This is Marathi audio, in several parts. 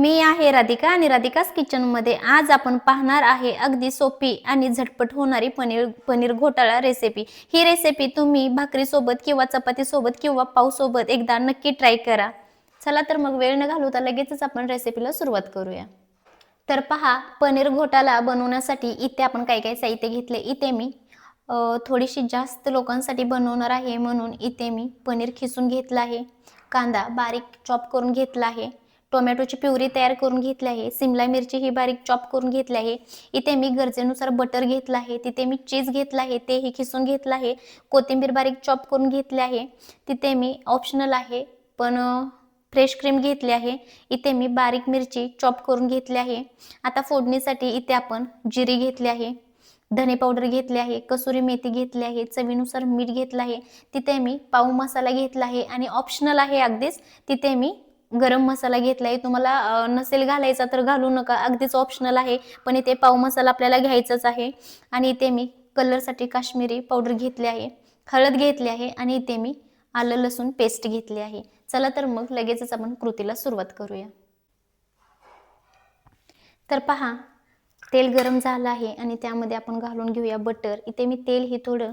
मी आहे राधिका आणि राधिकाच किचनमध्ये आज आपण पाहणार आहे अगदी सोपी आणि झटपट होणारी पनीर पनीर घोटाळा रेसिपी ही रेसिपी तुम्ही भाकरीसोबत किंवा चपातीसोबत किंवा पावसोबत एकदा नक्की ट्राय करा. चला तर मग वेळ न घालवता लगेचच आपण रेसिपीला सुरुवात करूया. तर पहा पनीर घोटाळा बनवण्यासाठी इथे आपण काय काय साहित्य घेतले? इथे मी थोडीशी जास्त लोकांसाठी बनवणार आहे म्हणून इथे मी पनीर खिसून घेतलं आहे. कांदा बारीक चॉप करून घेतला आहे. टोमॅटोची प्युरी तयार करून घेतली आहे. सिमला मिरची ही बारीक चॉप करून घेतली आहे. इथे मी गरजेनुसार बटर घेतलं आहे. तिथे मी चीज घेतलं आहे. तेही खिसून घेतलं आहे. कोथिंबीर बारीक चॉप करून घेतली आहे. तिथे मी ऑप्शनल आहे पण फ्रेश क्रीम घेतली आहे. इथे मी बारीक मिरची चॉप करून घेतली आहे. आता फोडणीसाठी इथे आपण जिरी घेतली आहे. धने पावडर घेतली आहे. कसुरी मेथी घेतली आहे. चवीनुसार मीठ घेतलं आहे. तिथे मी पाव मसाला घेतला आहे. आणि ऑप्शनल आहे अगदीच. तिथे मी गरम मसाला घेतला आहे तुम्हाला नसेल घालायचा तर घालू नका. अगदीच ऑप्शनल आहे पण इथे पाव मसाला आपल्याला घ्यायचाच आहे. आणि इथे मी कलरसाठी काश्मीरी पावडर घेतली आहे हळद घेतली आहे आणि इथे मी आलं लसूण पेस्ट घेतली आहे. चला तर मग लगेचच आपण कृतीला सुरुवात करूया. तर पहा तेल गरम झालं आहे आणि त्यामध्ये आपण घालून घेऊया बटर इथे मी तेल हे थोडं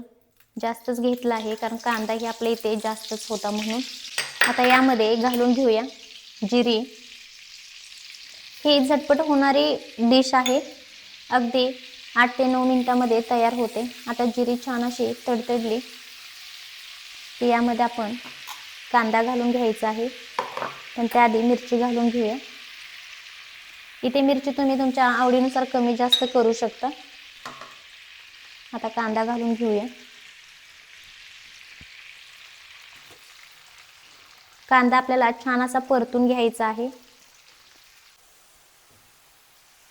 जास्तच घेतलं आहे कारण कांदा ही आपल्या इथे जास्तच होता म्हणून. आता यामध्ये घालून घेऊया. जिरी. ही झटपट होणारी डिश आहे. अगदी आठ ते नऊ मिनटामध्ये तयार होते. आता जिरी छान अशी तडतडली. की यामध्ये आपण कांदा घालून घ्यायचा आहे. पण त्याआधी मिरची घालून घेऊया. इथे मिरची तुम्ही तुमच्या आवडीनुसार कमी जास्त करू शकता. आता कांदा घालून घेऊया. कांदा आपल्याला छान असा परतून घ्यायचा आहे.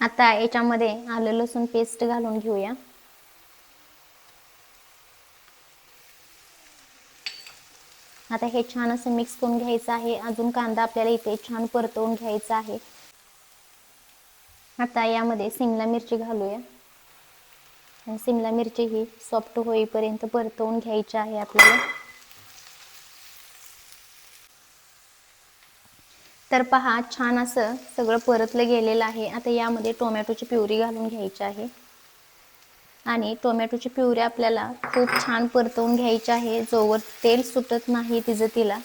आता याच्यामध्ये आलं लसूण पेस्ट घालून घेऊया. आता हे छान असं मिक्स करून घ्यायचं आहे. अजून कांदा आपल्याला इथे छान परतवून घ्यायचा आहे. आता यामध्ये सिमला मिरची घालूया. आणि सिमला मिरची ही सॉफ्ट होईपर्यंत परतवून घ्यायची आहे आपल्याला. तर पहा छान असं सगळं परतलं गेलेलं आहे. आता यामध्ये टोमॅटोची प्युरी घालून घ्यायची आहे. आणि टोमॅटोची प्युरी आपल्याला खूप छान परतवून घ्यायची आहे. जोवर तेल सुटत नाही तिचं तिला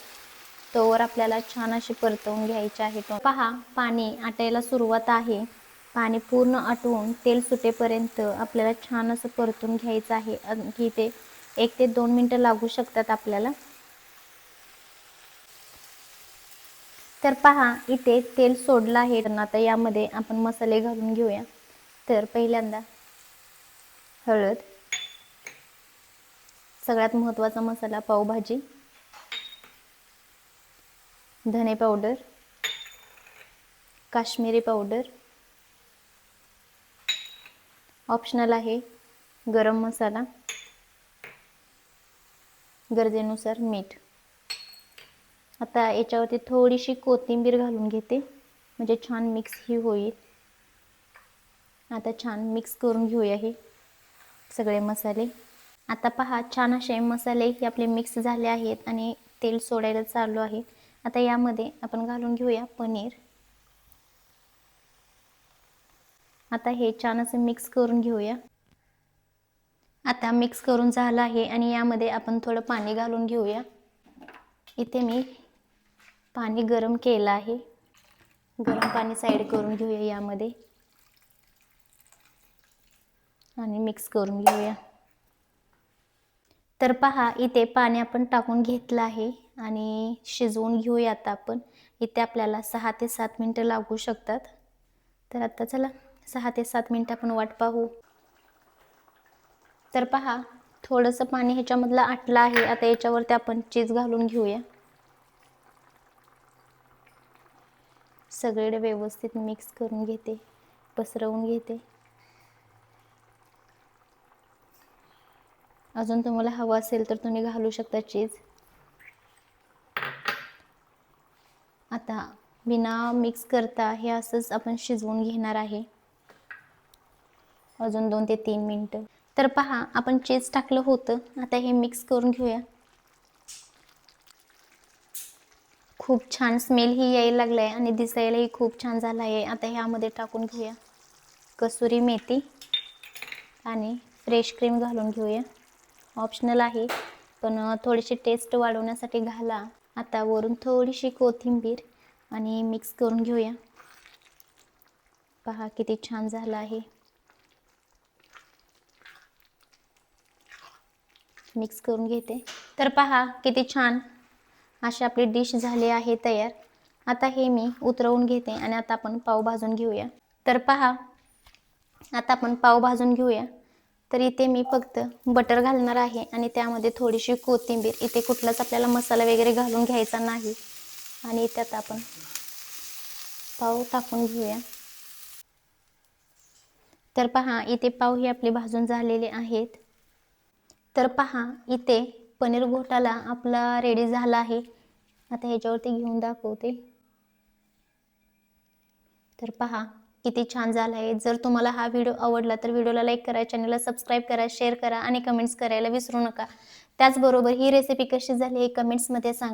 तोवर आपल्याला छान अशी परतवून घ्यायची आहे. टो पहा पाणी आटायला सुरुवात आहे. पाणी पूर्ण आटवून तेल सुटेपर्यंत आपल्याला छान असं परतून घ्यायचं आहे. आणखी ते एक ते दोन मिनटं लागू शकतात आपल्याला. तर पहा इथे तेल सोडलं आहे. तर आता यामध्ये आपण मसाले घालून घेऊया. तर पहिल्यांदा हळद सगळ्यात महत्त्वाचा मसाला पावभाजी धने पावडर काश्मीरी पावडर ऑप्शनल आहे गरम मसाला गरजेनुसार मीठ. आता याच्यावरती थोडीशी कोथिंबीर घालून घेते. म्हणजे छान मिक्स ही होईल. आता छान मिक्स करून घेऊया हे सगळे मसाले. आता पहा छान असे मसाले हे आपले मिक्स झाले आहेत आणि तेल सोडायला चालू आहे. आता यामध्ये आपण घालून घेऊया पनीर. आता हे छान असं मिक्स करून घेऊया. आता मिक्स करून झालं आहे आणि यामध्ये आपण थोडं पाणी घालून घेऊया. इथे मी पाणी गरम केलं आहे. गरम पाणी साईड करून घेऊया यामध्ये. आणि मिक्स करून घेऊया. तर पहा इथे पाणी आपण टाकून घेतलं आहे आणि शिजवून घेऊया आता आपण. इथे आपल्याला सहा ते सात मिनटं लागू शकतात. तर आता चला सहा ते सात मिनटं आपण वाट पाहू. तर पहा थोडंसं पाणी ह्याच्यामधलं आटलं आहे. आता याच्यावरती आपण चीज घालून घेऊया. सगळे व्यवस्थित मिक्स करून घेते पसरवून घेते. अजून तुम्हाला हवं असेल तर तुम्ही घालू शकता चीज आता बिना मिक्स करता हे असंच आपण शिजवून घेणार आहे. अजून दोन ते तीन मिनटं. तर पहा आपण चीज टाकलं होतं आता हे मिक्स करून घेऊया. खूप छान स्मेलही यायला यायला लागलाय आणि दिसायलाही खूप छान झाला आहे आता ह्यामध्ये टाकून घेऊया. कसुरी मेथी आणि फ्रेश क्रीम घालून घेऊया. ऑप्शनल आहे पण थोडीशी टेस्ट वाढवण्यासाठी घाला. आता वरून थोडीशी कोथिंबीर आणि मिक्स करून घेऊया. पहा किती छान झालं आहे. मिक्स करून घेते. तर पहा किती छान अशी आपली डिश झाली आहे तयार. आता हे मी उतरवून घेते आणि आता आपण पाव भाजून घेऊया. तर पहा आता आपण पाव भाजून घेऊया. तर इथे मी फक्त बटर घालणार आहे आणि त्यामध्ये थोडीशी कोथिंबीर इथे कुठलाच आपल्याला मसाला वगैरे घालून घ्यायचा नाही. आणि त्यात आपण पाव टाकून घेऊया. तर पहा इथे पाव हे आपले भाजून झालेले आहेत. तर पहा इथे पनीर घोटाला आपला रेडी झाला आहे. आता ह्याच्यावरती घेऊन दाखवते. तर पहा किती छान झाला आहे जर तुम्हाला हा व्हिडिओ आवडला तर व्हिडिओला लाईक करा चॅनलला सबस्क्राईब करा शेअर करा आणि कमेंट्स करायला विसरू नका. त्याचबरोबर ही रेसिपी कशी झाली हे कमेंट्समध्ये सांगा.